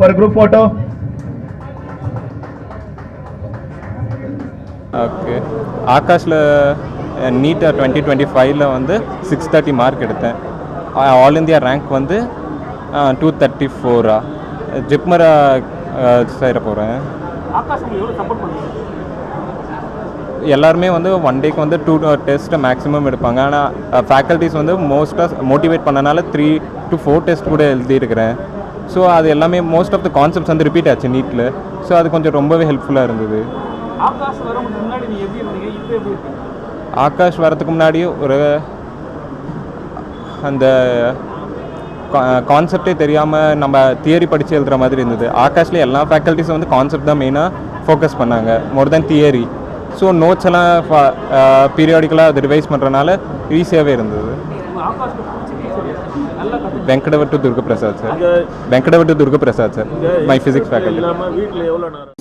for a group photo. Okay ஆகாஷில் நீட்டாக twenty twenty ஃபைவ்ல வந்து சிக்ஸ் தேர்ட்டி மார்க் எடுத்தேன். ஆல் இந்தியா ரேங்க் வந்து டூ தேர்ட்டி ஃபோரா ஜிப்மரா சேர போகிறேன் எல்லாருமே வந்து ஒன் டேக்கு வந்து டூ டெஸ்ட் மேக்ஸிமம் எடுப்பாங்க. ஆனால் ஃபேக்கல்ட்டிஸ் வந்து மோஸ்ட்டாக மோட்டிவேட் பண்ணனால த்ரீ டு ஃபோர் டெஸ்ட் கூட எழுதியிருக்கிறேன். ஸோ அது எல்லாமே மோஸ்ட் ஆஃப் த கான்செப்ட்ஸ் வந்து ரிப்பீட் ஆச்சு நீட்டில் ஸோ அது கொஞ்சம் ரொம்பவே ஹெல்ப்ஃபுல்லாக இருந்தது. ஆகாஷ் வரதுக்கு முன்னாடி ஒரு அந்த கான்செப்டே தெரியாமல் நம்ம தியரி படித்து எழுதுகிற மாதிரி இருந்தது. ஆகாஷ்ல எல்லா ஃபேக்கல்ட்டிஸும் வந்து கான்செப்ட் தான் மெயினாக ஃபோக்கஸ் பண்ணாங்க. More then theory so notes எல்லாம் பீரியாடிக்கலாக அது ரிவைஸ் பண்ணுறனால ஈஸியாகவே இருந்தது. Venkatavattu Durga Prasad sir. Venkatavattu Durga Prasad sir my physics faculty